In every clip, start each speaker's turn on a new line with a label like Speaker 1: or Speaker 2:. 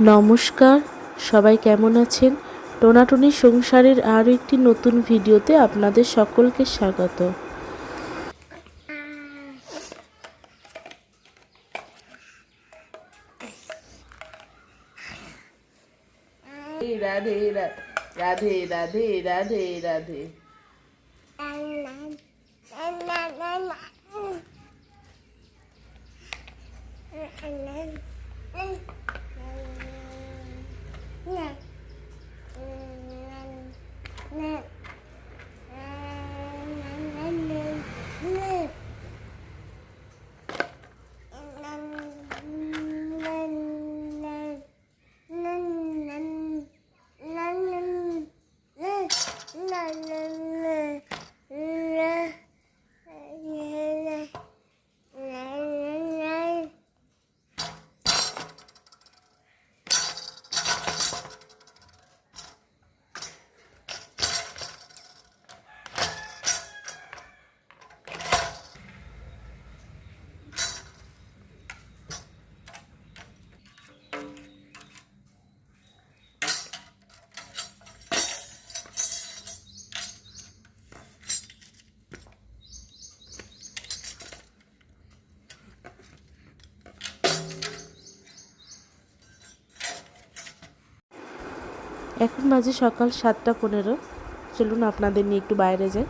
Speaker 1: নমস্কার সবাই কেমন আছেন? টোনাটুনি সংসারের আরও একটি নতুন ভিডিওতে আপনাদের সকলকে স্বাগত।
Speaker 2: Radhe Radhe Radhe Radhe nè.
Speaker 1: Nè nè এখন বাজে সকাল সাতটা পনেরো। চলুন আপনাদের নিয়ে একটু বাইরে যাই।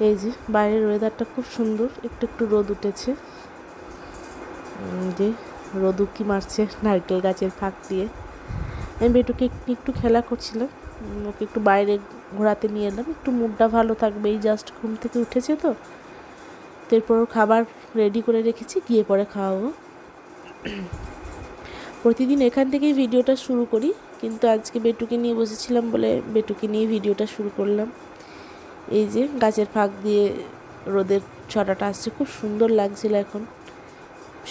Speaker 1: এই যে, বাইরের ওয়েদারটা খুব সুন্দর। একটু একটু রোদ উঠেছে। যে, রোদ উকি মারছে নারকেল গাছের ফাঁক দিয়ে। আমি বেটুকে একটু খেলা করছিলাম। ওকে একটু বাইরে ঘোরাতে নিয়ে এলাম। একটু মুডটা ভালো থাকবে। এই জাস্ট ঘুম থেকে উঠেছে তো। তো এরপর খাবার রেডি করে রেখেছি। গিয়ে পরে খাওয়াবো। প্রতিদিন এখান থেকেই ভিডিওটা শুরু করি। কিন্তু আজকে বেটুকে নিয়ে বসেছিলাম বলে বেটুকে নিয়ে ভিডিওটা শুরু করলাম। এই যে গাছের ফাঁক দিয়ে রোদের ছটাটা আসছে, খুব সুন্দর লাগছিল এখন।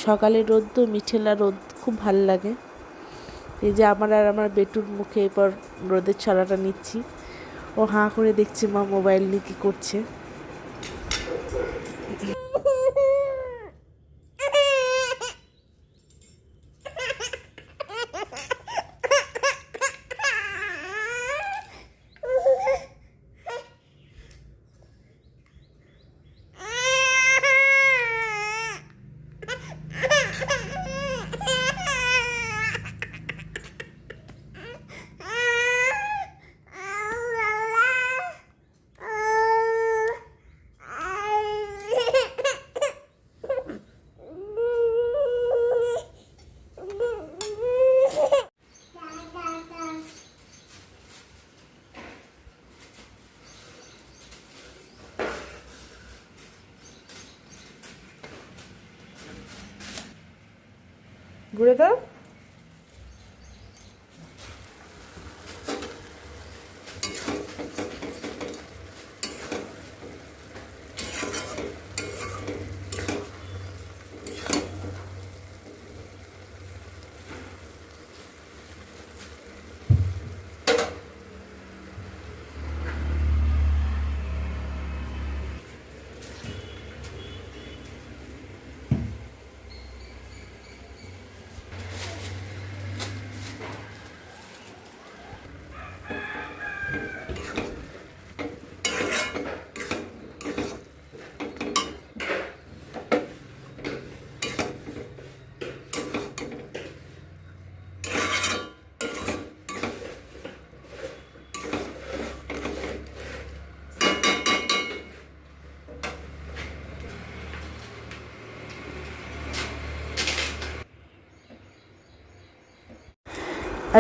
Speaker 1: সকালে রোদ তো, মিঠেলা রোদ, খুব ভালো লাগে। এই যে আমার আর আমার বেটুর মুখে এরপর রোদের ছড়াটা নিচ্ছি। ও হাঁ করে দেখছে মা মোবাইল নিয়ে কী করছে।
Speaker 2: ঘুরে দাও।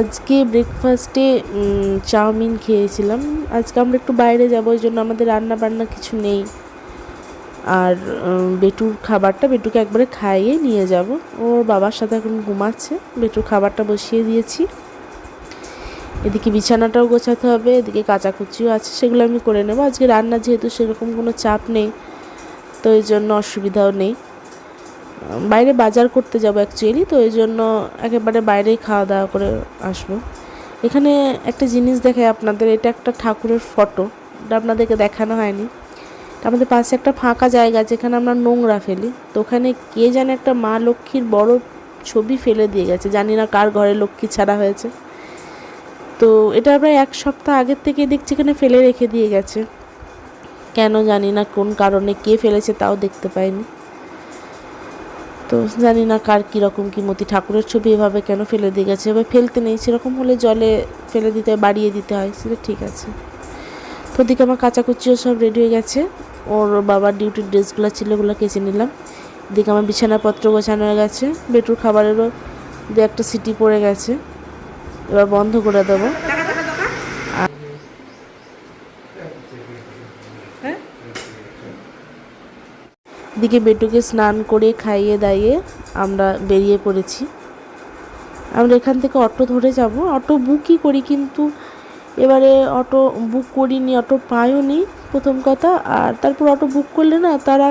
Speaker 1: আজকে ব্রেকফাস্টে চাউমিন খেয়েছিলাম। আজকে আমরা একটু বাইরে যাব, ওই জন্য আমাদের রান্না বান্না কিছু নেই। আর বেটুর খাবারটা বেটুকে একবারে খাইয়ে নিয়ে যাব। ওর বাবার সাথে এখন ঘুমাচ্ছে। বেটুর খাবারটা বসিয়ে দিয়েছি। এদিকে বিছানাটাও গোছাতে হবে, এদিকে কাচাকুচিও আছে, সেগুলো আমি করে নেব। আজকে রান্না যেহেতু সেরকম কোনো চাপ নেই, তো এই জন্য অসুবিধাও নেই। বাইরে বাজার করতে যাব অ্যাকচুয়ালি তো এই জন্য একেবারে বাইরেই খাওয়া দাওয়া করে আসব। এখানে একটা জিনিস দেখায় আপনাদের, এটা একটা ঠাকুরের ফটো এটা আপনাদেরকে দেখানো হয়নি। আমাদের পাশে একটা ফাঁকা জায়গা যেখানে আমরা নোংরা ফেলি। তো ওখানে কে জানে একটা মা লক্ষ্মীর বড় ছবি ফেলে দিয়ে গেছে, জানি না কার ঘরে লক্ষ্মী ছাড়া হয়েছে। তো এটা প্রায় এক সপ্তাহ আগের থেকে দেখছি এখানে ফেলে রেখে দিয়ে গেছে। কেন জানি না কোন কারণে কে ফেলেছে তাও দেখতে পাইনি। তো জানি না কার কীরকম কী মতি। ঠাকুরের ছবি এভাবে কেন ফেলে দিয়ে গেছে? এবার ফেলতে নেই, সেরকম হলে জলে ফেলে দিতে হয় বাড়িয়ে দিতে হয়, সেটা ঠিক আছে। তো ওদিকে আমার কাচাকুচিও সব রেডি হয়ে গেছে। ওর বাবার ডিউটির ড্রেসগুলো ছিল ওগুলো কেচে নিলাম। এদিকে আমার বিছানাপত্র গোছানো হয়ে গেছে, বেটুর খাবারেরও দু একটা সিটি পড়ে গেছে। এবার বন্ধ করে দেবো। দিকে বেটুকে স্নান করে খাইয়ে দাইয়ে আমরা বেরিয়ে পড়েছি। আমরা এখান থেকে অটো ধরে যাব। অটো বুকই করি কিন্তু এবারে অটো বুক করিনি, অটো পাইও নি প্রথম কথা। আর তারপর অটো বুক করলে না তারা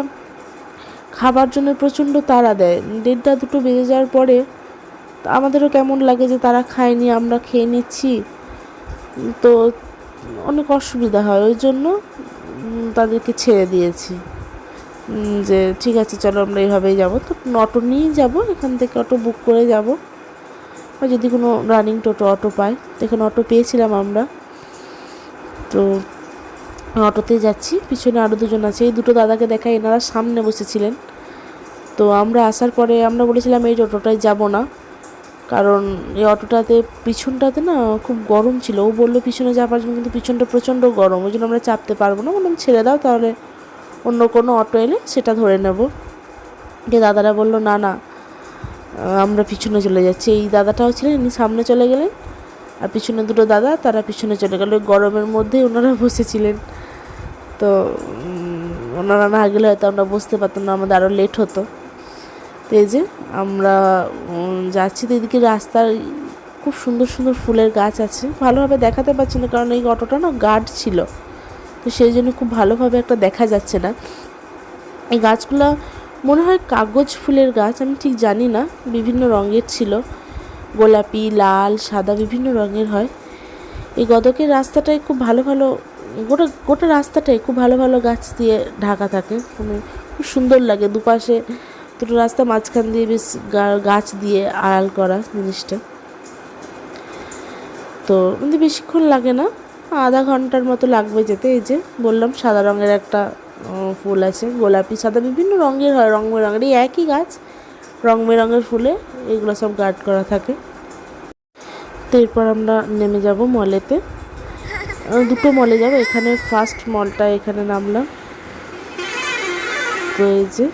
Speaker 1: খাবার জন্য প্রচণ্ড তাড়া দেয়। দেড়টা দুটো বেজে যাওয়ার পরে আমাদেরও কেমন লাগে যে তারা খায়নি, আমরা খেয়ে নিচ্ছি। তো অনেক অসুবিধা হয়। ওই জন্য তাদেরকে ছেড়ে দিয়েছি। যে ঠিক আছে, চলো আমরা এইভাবেই যাব। তো অটো নিয়েই যাব, এখান থেকে অটো বুক করে যাব। বা যদি কোনো রানিং টোটো, অটো পাই, তো এখানে অটো পেয়েছিলাম আমরা। তো অটোতে যাচ্ছি, পিছনে আরও দুজন আছে। এই দুটো দাদাকে দেখা এনারা সামনে বসেছিলেন। তো আমরা আসার পরে আমরা বলেছিলাম, এই টোটোটায় যাব না। কারণ এই অটোটাতে, পিছনটাতে না খুব গরম ছিল। ও বলল, পিছনে যাওয়ার জন্য কিন্তু পিছনটা প্রচণ্ড গরম। ওই জন্য আমরা চাপতে পারব না। বললাম, ছেড়ে দাও তাহলে। অন্য কোনো অটো এলে সেটা ধরে নেব। যে দাদারা বলল, না না, আমরা পিছনে চলে যাচ্ছি। এই দাদাটাও ছিলেন, ইনি সামনে চলে গেলেন, আর পিছনে দুটো দাদা, তারা পিছনে চলে গেল। গরমের মধ্যেই ওনারা বসেছিলেন তো ওনারা না গেলে হয়তো আমরা বসতে পারতাম না, আমাদের আরও লেট হতো। তো এই যে আমরা যাচ্ছি তো এদিকে রাস্তার খুব সুন্দর সুন্দর ফুলের গাছ আছে। ভালোভাবে দেখাতে পারছি না, কারণ এই অটোটা না গার্ড ছিল। তো সেই জন্য খুব ভালোভাবে একটা দেখা যাচ্ছে না। এই গাছগুলো মনে হয় কাগজ ফুলের গাছ, আমি ঠিক জানি না, বিভিন্ন রঙের ছিল। গোলাপি, লাল, সাদা, বিভিন্ন রঙের হয়। এই গদকের রাস্তাটায় খুব ভালো ভালো, গোটা গোটা রাস্তাটাই খুব ভালো ভালো গাছ দিয়ে ঢাকা থাকে। মানে খুব সুন্দর লাগে দুপাশে দুটো রাস্তা, মাঝখান দিয়ে বেশ গাছ দিয়ে আড়াল করা জিনিসটা। তো কিন্তু বেশিক্ষণ লাগে না। আধা ঘণ্টার মতো লাগবে যেতে, এই যে বললাম সাদা রঙের একটা ফুল আছে, গোলাপি, সাদা বিভিন্ন রঙের হয়, রং বেরঙের, এই একই গাছ, রং বেরঙের ফুলে এগুলো সব গার্ড করা থাকে। তো এরপর আমরা নেমে যাব মলেতে। দুটো মলে যাব, এখানে ফার্স্ট মলটা এখানে নামলাম। তো এই যে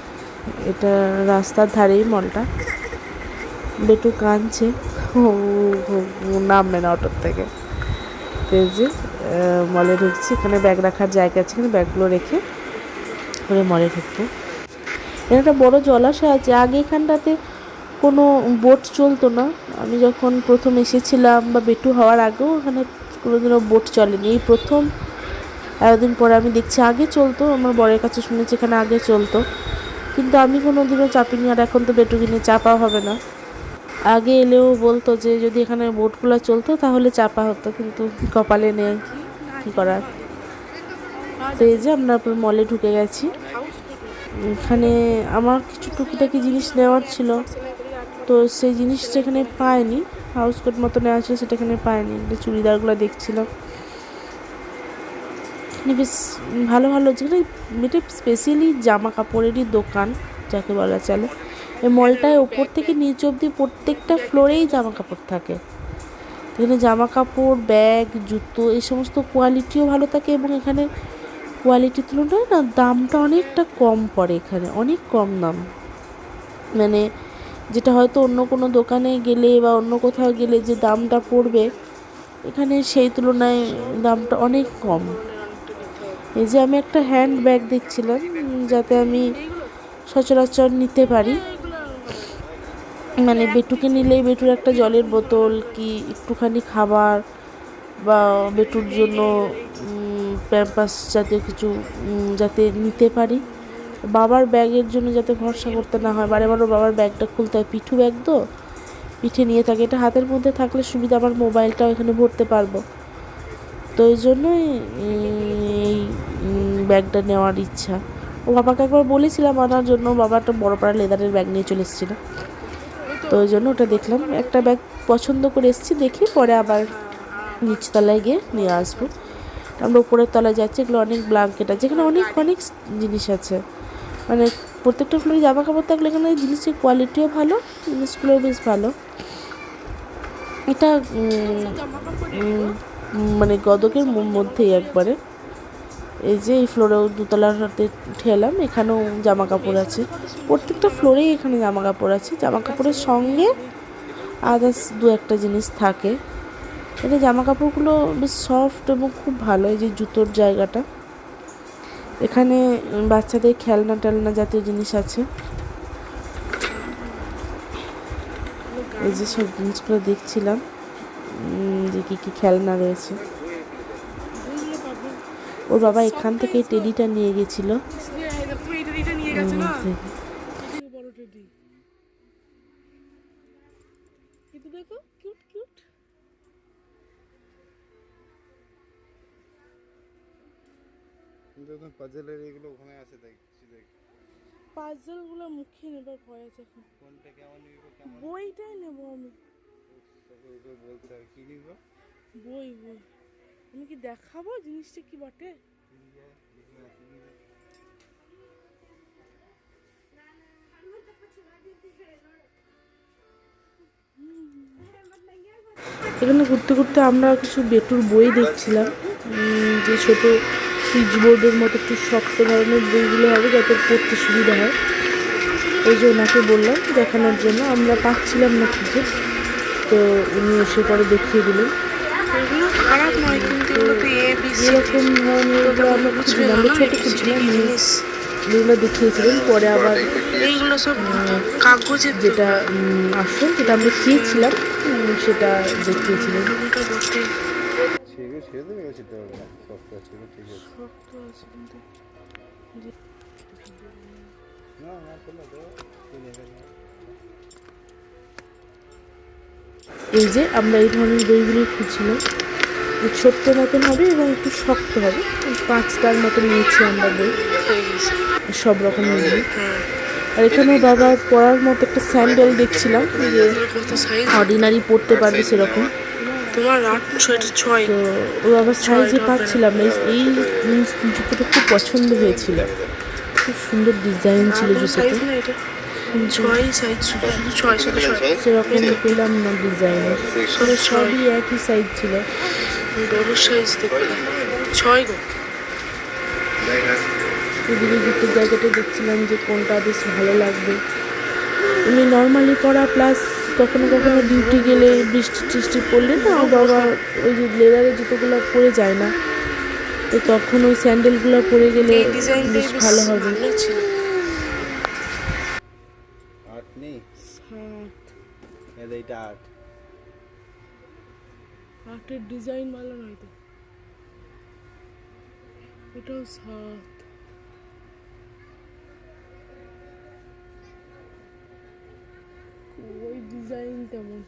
Speaker 1: এটা রাস্তার ধারেই মলটা। বেটু কাঁদছে। নামবে না অটোর থেকে। এই যে মলে ঢুকছি। এখানে ব্যাগ রাখার জায়গা আছে, এখানে ব্যাগগুলো রেখে করে মলে ঢুকবো। এখানে একটা বড় জলাশয় আছে। আগে এখানটাতে কোনো বোট চলতো না। আমি যখন প্রথম এসেছিলাম বা বেটু হওয়ার আগেও এখানে কোনোদিনও বোট চলেনি। এই প্রথম এতদিন পরে আমি দেখছি আগে চলতো। আমার বরের কাছে শুনেছি এখানে আগে চলতো। কিন্তু আমি কোনো দিনও চাপিনি। আর এখন তো বেটু কিনে চাপা হবে না। আগে এলেও বলতো যে যদি এখানে বোটগুলো চলতো তাহলে চাপা হতো, কিন্তু কপালে নেই। কী করার? তো এই যে আমরা মলে ঢুকে গেছি। এখানে আমার কিছু টুকিটাকি জিনিস নেওয়ার ছিল। তো সেই জিনিস যেখানে পাইনি হাউস কোট মতো নেওয়া ছিল, সেটা এখানে এটা চুড়িদারগুলো দেখছিলাম। বেশ ভালো ভালো যেখানে এটা স্পেশালি জামা কাপড়েরই দোকান, যাকে বলা চলে। এই মলটায় ওপর থেকে নিচ অবধি প্রত্যেকটা ফ্লোরেই জামা কাপড় থাকে। এখানে জামা কাপড় ব্যাগ জুতো, এই সমস্ত কোয়ালিটিও ভালো থাকে এবং এখানে কোয়ালিটির তুলনায় না দামটা অনেকটা কম পড়ে এখানে, অনেক কম দাম। মানে যেটা হয়তো অন্য কোনো দোকানে গেলে বা অন্য কোথাও গেলে যে দামটা পড়বে, এখানে সেই তুলনায় দামটা অনেক কম। এই যে আমি একটা হ্যান্ড ব্যাগ দেখছিলাম, যাতে আমি সচরাচর নিতে পারি। মানে বেটুকে নিলেই বেটুর একটা জলের বোতল কি একটুখানি খাবার বা বেটুর জন্য প্যাম্পাস জাতীয় কিছু যাতে নিতে পারি। বাবার ব্যাগের জন্য যাতে ভরসা করতে না হয়। বারে বারো বাবার ব্যাগটা খুলতে হয়। পিঠু ব্যাগ তো? পিঠে নিয়ে থাকে। এটা হাতের মধ্যে থাকলে সুবিধা আমার মোবাইলটাও এখানে ভরতে পারব। তো ওই জন্যই, এই ব্যাগটা নেওয়ার ইচ্ছা। ও বাবাকে একবার বলেছিলাম আনার জন্য। বাবা একটা বড় পাড়া লেদারের ব্যাগ নিয়ে চলে এসেছিল। তো ওই জন্য ওটা দেখলাম। একটা ব্যাগ পছন্দ করে এসেছি দেখি পরে আবার নিচতলায় গিয়ে নিয়ে আসব। আমরা উপরের তলায় যাচ্ছি, এগুলো অনেক ব্ল্যাঙ্কেট আছে, এখানে অনেক অনেক জিনিস আছে। মানে প্রত্যেকটা ফ্লোরে জামা কাপড় থাকলে এখানে জিনিসের কোয়ালিটিও ভালো, জিনিসগুলোও বেশ ভালো। এটা মানে গদকের মধ্যেই একবারে। এই যে এই ফ্লোরেও দুতলার হাতে ঠেলাম এখানেও জামা কাপড় আছে। প্রত্যেকটা ফ্লোরেই এখানে জামা কাপড় আছে। জামা কাপড়ের সঙ্গে আদার্স দু একটা জিনিস থাকে। এটা জামা কাপড়গুলো বেশ সফট এবং খুব ভালো, এই যে জুতোর জায়গাটা। এখানে বাচ্চাদের খেলনা টেলনা জাতীয় জিনিস আছে। এই যে সব জিনিসগুলো দেখছিলাম যে কী কী খেলনা রয়েছে। ওর বাবা এখান থেকে টেডিটা নিয়ে গেছিল।
Speaker 3: বড় টেডি। কিন্তু দেখো কিউট কিউট।
Speaker 4: কিন্তু এখন এগুলো ওখানে আছে দেখ
Speaker 3: মুখে নেবার ভয় আছে এখন।
Speaker 4: কোনটা কেমন নিবো কেমন
Speaker 3: বইটাই নেব আমি।
Speaker 4: বলতে হবে কি নিবো?
Speaker 3: বই বই। আমি কি দেখাবো জিনিসটা কি বটে?
Speaker 1: এখানে ঘুরতে ঘুরতে আমরা কিছু বেটুর বই দেখছিলাম। যে ছোট সুইচ বোর্ডের মতো একটু শক্ত ধরনের বইগুলো হবে যাতে পড়তে সুবিধা হয়। ওই যে ওনাকে বললাম দেখানোর জন্য। আমরা পাচ্ছিলাম না খুঁজে তো উনি এসে পরে দেখিয়ে দিলেন।
Speaker 3: এগুলো খারাপ নয় কিন্তু এ বি সি
Speaker 1: আমরা খুঁজছিলাম উনি যেগুলো দেখিয়েছিলেন পরে আবার
Speaker 3: এইগুলো সব কাগজের
Speaker 1: যেটা আসল যেটা আমরা খেয়েছিলাম সেটা দেখিয়েছিলেন
Speaker 4: সেটা না না
Speaker 1: এই যে আমরা এই ধরনের বইগুলো খুঁজছিলাম। ছোট্ট মতন হবে এবং একটু শক্ত হবে। পাঁচটার মতন নিয়েছি আমরা বই। সব রকমের বই আর এখানে বাবা পরার মতো একটা স্যান্ডেল দেখছিলাম যে অর্ডিনারি পড়তে পারবে সেরকম।
Speaker 3: তোমার আট ছয়টা ছয়।
Speaker 1: তো ও আবার সাইজে পাচ্ছিলাম না এই- জুতোটা খুব পছন্দ হয়েছিল। খুব সুন্দর ডিজাইন ছিল জুতোটা।
Speaker 3: ছয় সাইজ শুধু ছয়
Speaker 1: সেরকম পেলাম না সবই একই সাইজ ছিল।
Speaker 3: বড় সাইজ ছয় গো।
Speaker 1: এদিকে জুতোর জায়গাটা দেখছিলাম যে কোনটা বেশ ভালো লাগবে। এমনি নর্মালি পরা প্লাস কখনো কখনো ডিউটি গেলে বৃষ্টি টিষ্টি পড়লে না ও বাবা ওই যে লেদারের জুতোগুলো পরে যায় না। তো তখন ওই স্যান্ডেলগুলো পরে গেলে বেশ ভালো হবে।
Speaker 3: আটের ডিজাইন ভালো নয় তো। এটাও সাত। ওই ডিজাইন তেমন।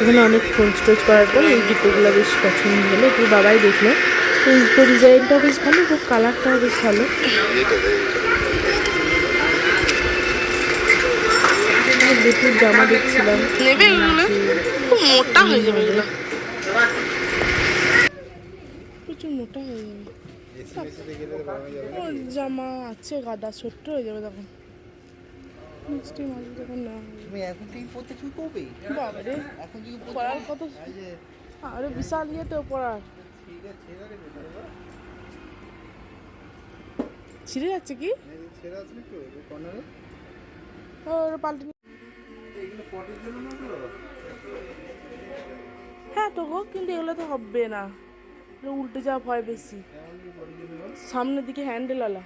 Speaker 1: এখানে অনেক খোঁজ টোজ করার পর এই জুতোগুলো বেশ পছন্দ হলো। একটু বাবাই দেখল। তো এই ডিজাইনটাও বেশ ভালো এবং কালারটাও বেশ ভালো। দুটোর জামা দেখছিলাম।
Speaker 3: নেবে এগুলো? খুব মোটা হয়ে যাবে এগুলো। প্রচুর মোটা হয়ে যাবে। জামা আছে গাদা ছোট্ট হয়ে যাবে তখন। মিষ্টি মাছ তখন না
Speaker 5: তুমি এখন থেকে পড়তে শুরু করবে?
Speaker 3: বাবা রে
Speaker 5: এখন থেকে
Speaker 3: পড়ার কত আরে বিশাল ইয়ে তো পড়ার। ছিঁড়ে যাচ্ছে কি? পাল্টে হ্যাঁ তো কিন্তু এগুলো তো হবে না। উল্টে যাওয়া ভয় বেশি? সামনের দিকে হ্যান্ডেল আলা।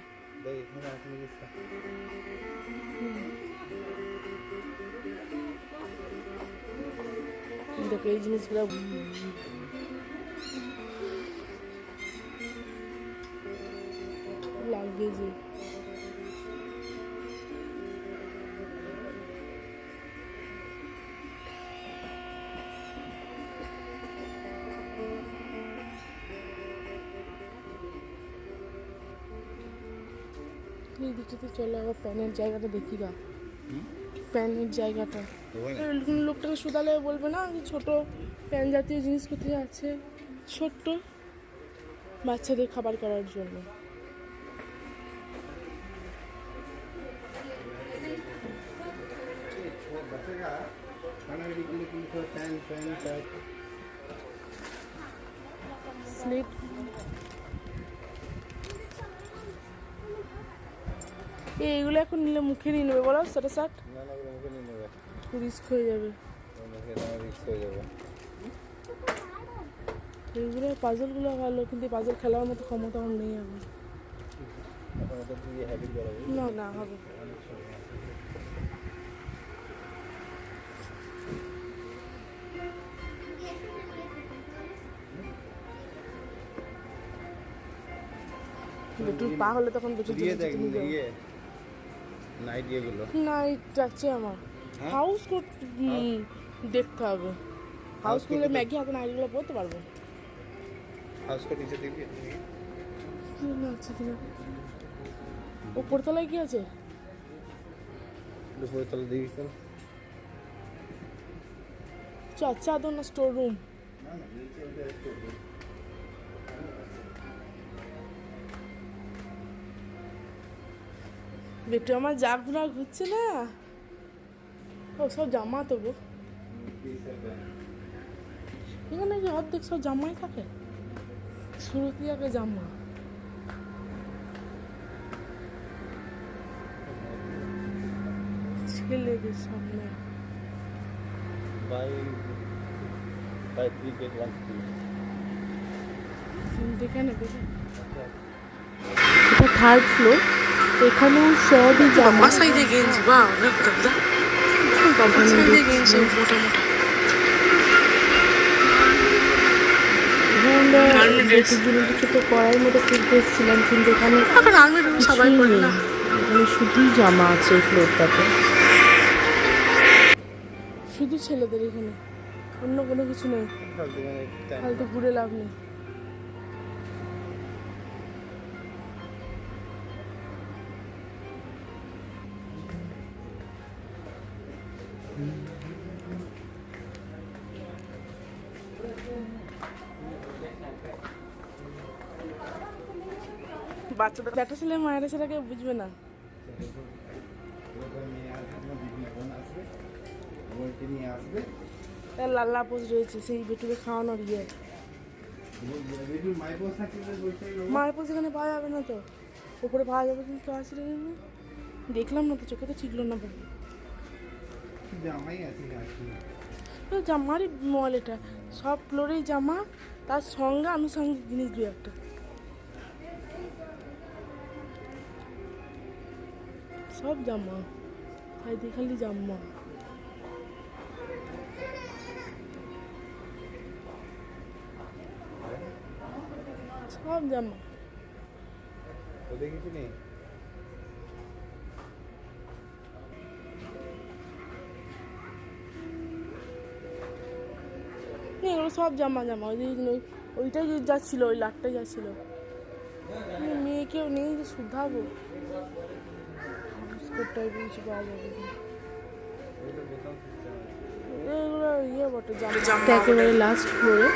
Speaker 4: দেখো,
Speaker 1: এই জিনিসগুলো
Speaker 3: लग যে। এই দিকটাতে চলে আবার প্যানের জায়গাটা দেখি গা। প্যানের জায়গাটা। লোকটাকে শুধালে বলবে না ছোট প্যান জাতীয় জিনিস কোথায় আছে? ছোট্ট বাচ্চাদের খাবার করার জন্য। স্লিপ এইগুলো এখন নিলে মুখে নিয়ে নেবে বলো সেটা শার্ট রিস্ক হয়ে যাবে।
Speaker 4: হয়ে
Speaker 3: এইগুলো পাজলগুলো ভালো কিন্তু পাজল খেলার মতো ক্ষমতা আমার নেই এখন। না না হবে। বেটুর পা হলে তখন।
Speaker 4: ইয়ে নাইট ইয়েগুলো
Speaker 3: না এই যাচ্ছে আমার।
Speaker 4: হ্যাঁ?
Speaker 3: হাউস কোট উম, দেখতে হবে। হাউস
Speaker 4: তো-
Speaker 3: ম্যাগি হাতে নাইটগুলো পরতে পারব?
Speaker 4: হাউস কোট নিচে
Speaker 3: কি না আছে। কিনা উপরতলায় কি আছে?
Speaker 4: দুপুরে তলে দিবি তো
Speaker 3: চ চাদর না স্টোর রুম
Speaker 4: না না নিচে ওটা একটু
Speaker 3: বেটু আমার যা ঘোরা ঘুরছে না। ও সব জামা তো গো। এখানে কি অর্ধেক সব জামাই থাকে? শুরুতে আগে জামা। ছেলেদের সামনে। দেখে নেবে।
Speaker 1: এটা থার্ড ফ্লোর। এখানেও সবই জামা
Speaker 3: সাইজে গেঞ্জি বা অনেক সাইজে গেঞ্জি মোটা মোটা
Speaker 1: তো কড়াই মতো কিনতে এসেছিলাম কিন্তু এখানে
Speaker 3: সবাই
Speaker 1: এখানে শুধুই জামা আছে এই ফ্লোরটাতে
Speaker 3: শুধু ছেলেদের এখানে। অন্য কোনো কিছু নেই।
Speaker 4: ফালতু মানে
Speaker 3: ফালতু ঘুরে লাভ নেই। বাচ্চাদের ব্যাটা ছেলে মায়ের ছেলে কেউ বুঝবে না। রয়েছে, সেই খাওয়ানোর ইয়ে। মায়ের এখানে পাওয়া যাবে না তো। উপরে পাওয়া যাবে কিন্তু দেখলাম না তো, চোখে তো ঠিকলো না। জামারই মল এটা। সব ফ্লোরেই জামা, তার সঙ্গে আনুষঙ্গিক জিনিস দু একটা। সব জামা সাইডে খালি জামা। সব জামা।
Speaker 4: নেই?
Speaker 3: সব জামা জামা, ওই ওইটাই যে যাচ্ছিল, ওই লাটটাই যাচ্ছিল। মেয়েকেও নেই যে শুধাবো কিছু পাওয়া যাবে এগুলো ইয়ে বটে
Speaker 1: লাস্ট ফ্লোরে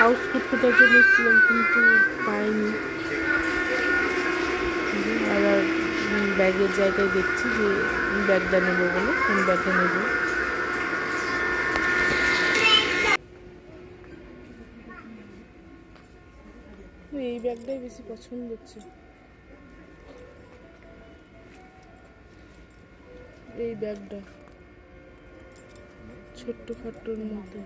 Speaker 1: হাউস কোট খোঁজার জন্য কিন্তু পাইনি। আর ব্যাগের জায়গায় দেখছি যে ব্যাগটা নেব বলে কোন ব্যাগটা নেব।
Speaker 3: ব্যাগটাই বেশি পছন্দ হচ্ছে। এই ব্যাগটা। ছোট্ট খাট্টোর মধ্যে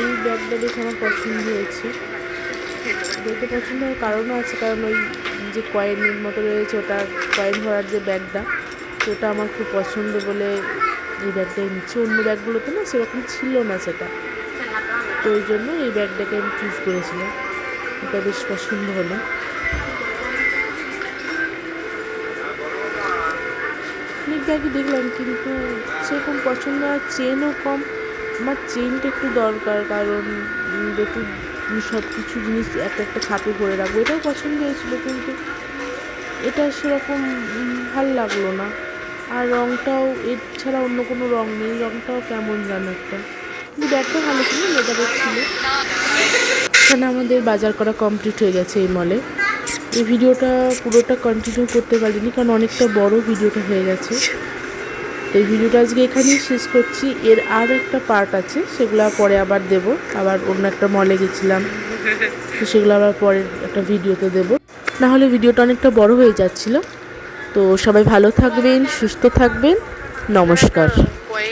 Speaker 1: এই ব্যাগটা দেখে আমার পছন্দ হয়েছে। দেখতে পছন্দ হওয়ার কারণও আছে, কারণ ওই যে কয়েনের মতো রয়েছে, ওটা কয়েন ভরার যে ব্যাগটা ওটা আমার খুব পছন্দ বলে এই ব্যাগটাই নিচ্ছি। অন্য ব্যাগগুলোতে না সেরকম ছিল না সেটা। তো ওই জন্য এই ব্যাগটাকে আমি চুজ করেছিলাম। এটা বেশ পছন্দ হলো। অনেক ব্যাগই দেখলাম, কিন্তু সেরকম পছন্দ আর চেনও কম। আমার চেনটা একটু দরকার, কারণ একটু সব কিছু জিনিস একটা একটা খাপে ভরে রাখব। এটাও পছন্দ হয়েছিল, কিন্তু এটা সেরকম ভালো লাগল না। আর রঙটাও এর ছাড়া অন্য কোনো রঙ নেই। রঙটাও কেমন যেন একটা। ব্যাগটা ভালো ছিল লেদারের ছিল। এখানে আমাদের বাজার করা কমপ্লিট হয়ে গেছে এই মলে এই ভিডিওটা পুরোটা কন্টিনিউ করতে পারিনি কারণ অনেকটা বড় ভিডিওটা হয়ে গেছে। এই ভিডিওটা আজকে এখানেই শেষ করছি। এর আর একটা পার্ট আছে, সেগুলো পরে আবার দেব। আবার অন্য একটা মলে গেছিলাম। তো সেগুলো আবার পরের একটা ভিডিওতে দেব। না হলে ভিডিওটা অনেকটা বড় হয়ে যাচ্ছিল। তো সবাই ভালো থাকবেন, সুস্থ থাকবেন। নমস্কার।